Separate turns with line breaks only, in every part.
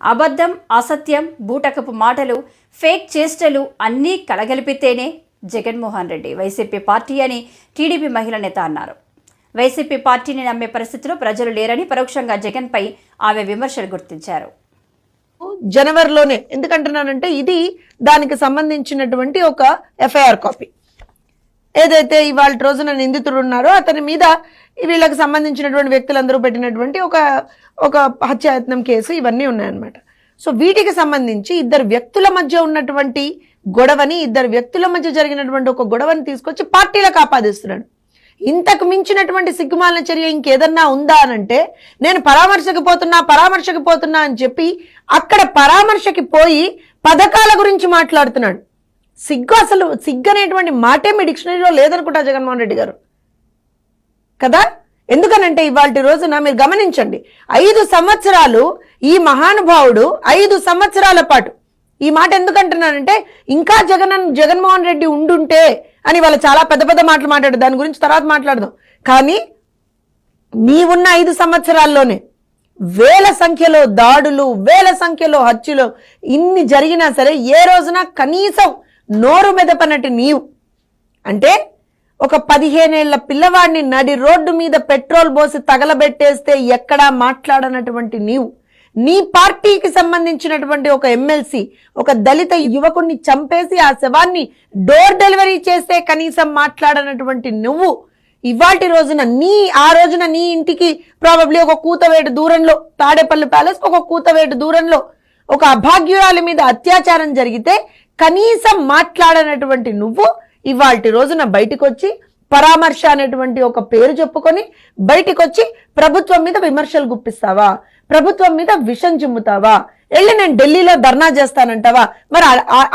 అబద్ధం అసత్యం బూటకపు మాటలు ఫేక్ చేష్టలు అన్నీ కలగలిపితేనే జగన్మోహన్ రెడ్డి వైసీపీ పార్టీ అని టీడీపీ మహిళ నేత అన్నారు. వైసీపీ పార్టీని నమ్మే పరిస్థితిలో ప్రజలు లేరని పరోక్షంగా జగన్పై ఆమె విమర్శలు గుర్తించారు.
జనవరిలోనే ఎందుకంటున్నానంటే ఇది దానికి సంబంధించినటువంటి ఒక ఎఫ్ఐఆర్ కాపీ. ఏదైతే ఇవాళ రోజున నిందితుడు ఉన్నారో అతని మీద వీళ్ళకి సంబంధించినటువంటి వ్యక్తులందరూ పెట్టినటువంటి ఒక ఒక హత్యాయత్నం కేసు ఇవన్నీ ఉన్నాయన్నమాట. సో వీటికి సంబంధించి ఇద్దరు వ్యక్తుల మధ్య ఉన్నటువంటి గొడవని ఇద్దరు వ్యక్తుల మధ్య జరిగినటువంటి ఒక గొడవని తీసుకొచ్చి పార్టీలకు ఆపాదిస్తున్నాడు ఇంతకు మించినటువంటి సిగ్గుమాలిన చర్య ఇంకేదన్నా ఉందా అనంటే నేను పరామర్శకు పోతున్నా పరామర్శకు పోతున్నా అని చెప్పి అక్కడ పరామర్శకి పోయి పథకాల గురించి మాట్లాడుతున్నాడు. సిగ్గు అసలు సిగ్గు అనేటువంటి మాటే మీ డిక్షనరీలో లేదనుకుంటా జగన్మోహన్ రెడ్డి గారు. కదా? ఎందుకనంటే ఇవాళ రోజున మీరు గమనించండి ఐదు సంవత్సరాలు ఈ మహానుభావుడు ఐదు సంవత్సరాల పాటు. ఈ మాట ఎందుకంటున్నానంటే ఇంకా జగన్ జగన్మోహన్ రెడ్డి ఉండుంటే అని వాళ్ళు చాలా పెద్ద పెద్ద మాటలు మాట్లాడు దాని గురించి తర్వాత మాట్లాడదాం. కానీ నీవున్న ఐదు సంవత్సరాల్లోనే వేల సంఖ్యలో దాడులు వేల సంఖ్యలో హత్యలు ఇన్ని జరిగినా సరే ఏ రోజున కనీసం నోరు మెదపనటి నీవు. అంటే ఒక పదిహేనేళ్ళ పిల్లవాడిని నడి రోడ్డు మీద పెట్రోల్ పోసి తగలబెట్టేస్తే ఎక్కడా మాట్లాడనటువంటి నీవు. నీ పార్టీకి సంబంధించినటువంటి ఒక ఎమ్మెల్సీ ఒక దళిత యువకుణ్ణి చంపేసి ఆ శవాన్ని డోర్ డెలివరీ చేస్తే కనీసం మాట్లాడనటువంటి నువ్వు. ఇవాటి రోజున నీ ఆ రోజున నీ ఇంటికి ప్రాబబ్లీ ఒక కూతవేటు దూరంలో తాడేపల్లి ప్యాలెస్ ఒక కూతవేటు దూరంలో ఒక అభాగ్యురాలి మీద అత్యాచారం జరిగితే కనీసం మాట్లాడనటువంటి నువ్వు ఇవాల్టి రోజున బయటకు వచ్చి పరామర్శ అనేటువంటి ఒక పేరు చెప్పుకొని బయటికి వచ్చి ప్రభుత్వం మీద విమర్శలు గుప్పిస్తావా? ప్రభుత్వం మీద విషం చిమ్ముతావా? వెళ్ళి నేను ఢిల్లీలో ధర్నా చేస్తానంటావా? మరి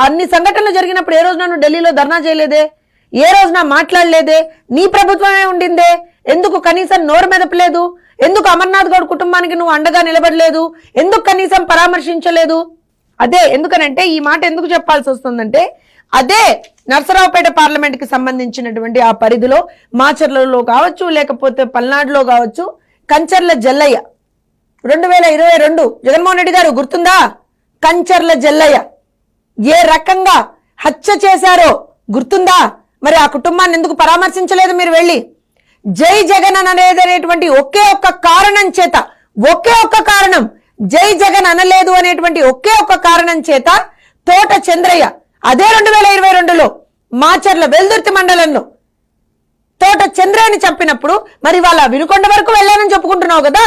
అన్ని సంఘటనలు జరిగినప్పుడు ఏ రోజున నువ్వు ఢిల్లీలో ధర్నా చేయలేదే? ఏ రోజున మాట్లాడలేదే? నీ ప్రభుత్వమే ఉండిందే? ఎందుకు కనీసం నోరు మెదపలేదు? ఎందుకు అమర్నాథ్ గౌడ్ కుటుంబానికి నువ్వు అండగా నిలబడలేదు? ఎందుకు కనీసం పరామర్శించలేదు? అదే ఎందుకనంటే ఈ మాట ఎందుకు చెప్పాల్సి వస్తుందంటే అదే నర్సరావుపేట పార్లమెంట్కి సంబంధించినటువంటి ఆ పరిధిలో మాచర్లలో కావచ్చు లేకపోతే పల్నాడులో కావచ్చు కంచర్ల జల్లయ్య. రెండు వేల ఇరవై రెండు జగన్మోహన్ రెడ్డి గారు గుర్తుందా? కంచర్ల జల్లయ్య. ఏ రకంగా హత్య చేశారో గుర్తుందా? మరి ఆ కుటుంబాన్ని ఎందుకు పరామర్శించలేదు మీరు వెళ్ళి? జై జగన్ అనేది అనేటువంటి ఒకే ఒక్క కారణం చేత ఒకే ఒక్క కారణం జై జగన్ అనలేదు అనేటువంటి ఒకే ఒక్క కారణం చేత తోట చంద్రయ్య అదే రెండు వేల ఇరవై రెండులో మాచర్ల వెల్దుర్తి మండలంలో తోట చంద్రయ్యని చంపినప్పుడు మరి వాళ్ళ వినుకొండ వరకు వెళ్ళానని చెప్పుకుంటున్నావు కదా?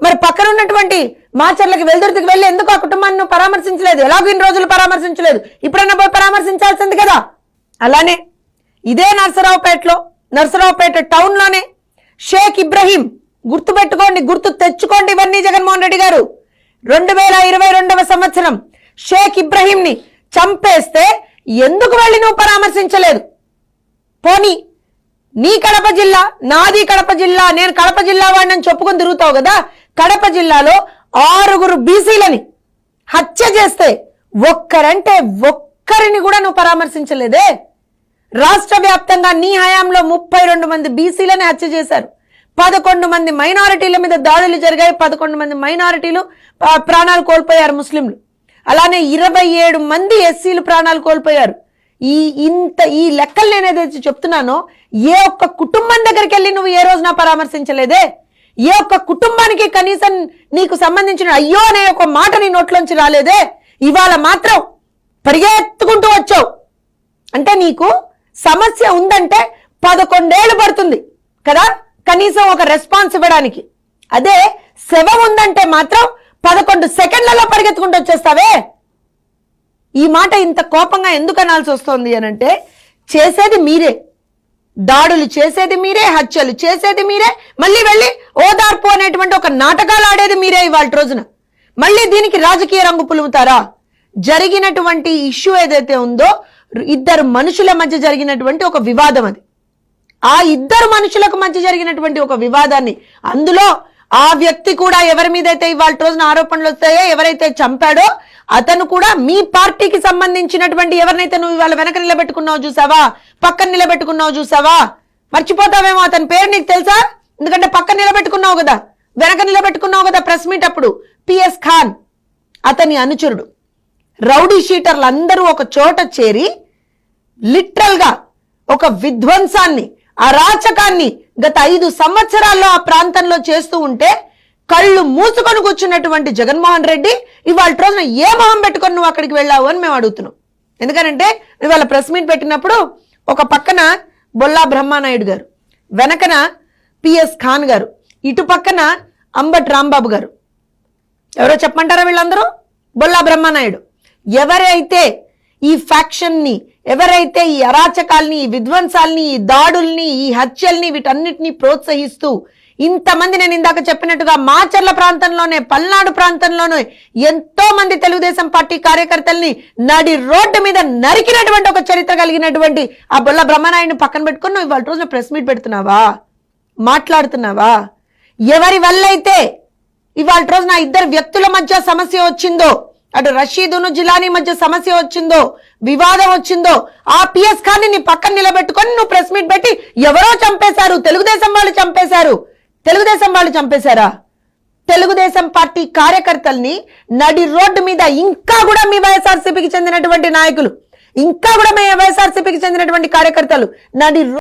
మరి పక్కన ఉన్నటువంటి మాచర్లకి వెల్దుర్తికి వెళ్ళి ఎందుకు ఆ కుటుంబాన్ని పరామర్శించలేదు? ఎలాగో ఇన్ని రోజులు పరామర్శించలేదు. ఇప్పుడైనా పోయి పరామర్శించాల్సింది కదా? అలానే ఇదే నర్సరావుపేటలో నర్సరావుపేట టౌన్లోనే షేక్ ఇబ్రహీం గుర్తు పెట్టుకోండి గుర్తు తెచ్చుకోండి ఇవన్నీ జగన్మోహన్ రెడ్డి గారు. రెండు వేల ఇరవై రెండవ సంవత్సరం షేక్ ఇబ్రహీం ని చంపేస్తే ఎందుకు వెళ్ళి నువ్వు పరామర్శించలేదు? పోనీ నీ కడప జిల్లా నాది కడప జిల్లా నేను కడప జిల్లా వాడిని చెప్పుకొని తిరుగుతావు కదా? కడప జిల్లాలో ఆరుగురు బీసీలని హత్య చేస్తే ఒక్కరంటే ఒక్కరిని కూడా నువ్వు పరామర్శించలేదే? రాష్ట్ర వ్యాప్తంగా నీ హయాంలో ముప్పై రెండు మంది బీసీలని హత్య చేశారు. పదకొండు మంది మైనారిటీల మీద దాడులు జరిగాయి. పదకొండు మంది మైనారిటీలు ప్రాణాలు కోల్పోయారు ముస్లింలు. అలానే ఇరవై ఏడు మంది ఎస్సీలు ప్రాణాలు కోల్పోయారు. ఈ ఇంత ఈ లెక్కలు నేను ఏదైతే చెప్తున్నానో ఏ ఒక్క కుటుంబం దగ్గరికి వెళ్ళి నువ్వు ఏ రోజున పరామర్శించలేదే? ఏ ఒక్క కుటుంబానికి కనీసం నీకు సంబంధించిన అయ్యో అనే ఒక మాట నీ నోట్లోంచి రాలేదే? ఇవాళ మాత్రం పరిగెత్తుకుంటూ వచ్చావు. అంటే నీకు సమస్య ఉందంటే పదకొండేళ్ళు పడుతుంది కదా? కనీసం ఒక రెస్పాన్స్ ఇవ్వడానికి. అదే శవం ఉందంటే మాత్రం పదకొండు సెకండ్లలో పరిగెత్తుకుంటూ వచ్చేస్తావే. ఈ మాట ఇంత కోపంగా ఎందుకు అనాల్సి వస్తుంది అనంటే చేసేది మీరే. దాడులు చేసేది మీరే హత్యలు చేసేది మీరే మళ్ళీ వెళ్ళి ఓదార్పు అనేటువంటి ఒక నాటకాలు ఆడేది మీరే ఇవాళ రోజున. మళ్ళీ దీనికి రాజకీయ రంగు పులుముతారా? జరిగినటువంటి ఇష్యూ ఏదైతే ఉందో ఇద్దరు మనుషుల మధ్య జరిగినటువంటి ఒక వివాదం అది. ఆ ఇద్దరు మనుషులకు మధ్య జరిగినటువంటి ఒక వివాదాన్ని. అందులో ఆ వ్యక్తి కూడా ఎవరి మీదైతే ఇవాళ రోజున ఆరోపణలు వస్తాయో ఎవరైతే చంపాడో అతను కూడా మీ పార్టీకి సంబంధించినటువంటి ఎవరినైతే నువ్వు ఇవాళ వెనక నిలబెట్టుకున్నావు చూసావా? పక్కన నిలబెట్టుకున్నావు చూసావా? మర్చిపోతావేమో అతని పేరు నీకు తెలుసా? ఎందుకంటే పక్కన నిలబెట్టుకున్నావు కదా. వెనక నిలబెట్టుకున్నావు కదా ప్రెస్ మీట్ అప్పుడు. పిఎస్ ఖాన్ అతని అనుచరుడు. రౌడీ షీటర్లు అందరూ ఒక చోట చేరి లిటరల్గా ఒక విధ్వంసాన్ని అరాచకాన్ని గత ఐదు సంవత్సరాల్లో ఆ ప్రాంతంలో చేస్తూ ఉంటే కళ్ళు మూసుకొని కూర్చున్నటువంటి జగన్మోహన్ రెడ్డి ఇవాళ రోజున ఏ మొహం పెట్టుకొని నువ్వు అక్కడికి వెళ్ళావు అని మేము అడుగుతున్నాం. ఎందుకంటే ఇవాళ ప్రెస్ మీట్ పెట్టినప్పుడు ఒక పక్కన బొల్లా బ్రహ్మానాయుడు గారు వెనకన పిఎస్ ఖాన్ గారు ఇటు పక్కన అంబట్ రాంబాబు గారు. ఎవరో చెప్పమంటారా వీళ్ళందరూ? బొల్లా బ్రహ్మనాయుడు. ఎవరైతే ఈ ఫ్యాక్షన్ని ఎవరైతే ఈ అరాచకాల్ని ఈ విధ్వంసాల్ని ఈ దాడుల్ని ఈ హత్యల్ని వీటన్నిటిని ప్రోత్సహిస్తూ ఇంతమంది నేను ఇందాక చెప్పినట్టుగా మాచర్ల ప్రాంతంలోనే పల్నాడు ప్రాంతంలోనే ఎంతో మంది తెలుగుదేశం పార్టీ కార్యకర్తల్ని నడి రోడ్డు మీద నరికినటువంటి ఒక చరిత్ర కలిగినటువంటి ఆ బొల్ల బ్రహ్మనాయుడిని పక్కన పెట్టుకుని నువ్వు ఇవాళ రోజున ప్రెస్ మీట్ పెడుతున్నావా? మాట్లాడుతున్నావా? ఎవరి వల్ల అయితే ఇవాళ రోజు నా ఇద్దరు వ్యక్తుల మధ్య సమస్య వచ్చిందో అటు రషీదును జిలానీ మధ్య సమస్య వచ్చిందో వివాదం వచ్చిందో ఆ పిఎస్ ఖాన్ని నీ పక్కన నిలబెట్టుకొని నువ్వు ప్రెస్ మీట్ పెట్టి ఎవరో చంపేశారు. తెలుగుదేశం వాళ్ళు చంపేశారు. తెలుగుదేశం వాళ్ళు చంపేశారా? తెలుగుదేశం పార్టీ కార్యకర్తల్ని నడి రోడ్డు మీద ఇంకా కూడా మీ వైఎస్ఆర్సీపీకి చెందినటువంటి నాయకులు ఇంకా కూడా మీ వైఎస్ఆర్సీపీకి చెందినటువంటి కార్యకర్తలు నడి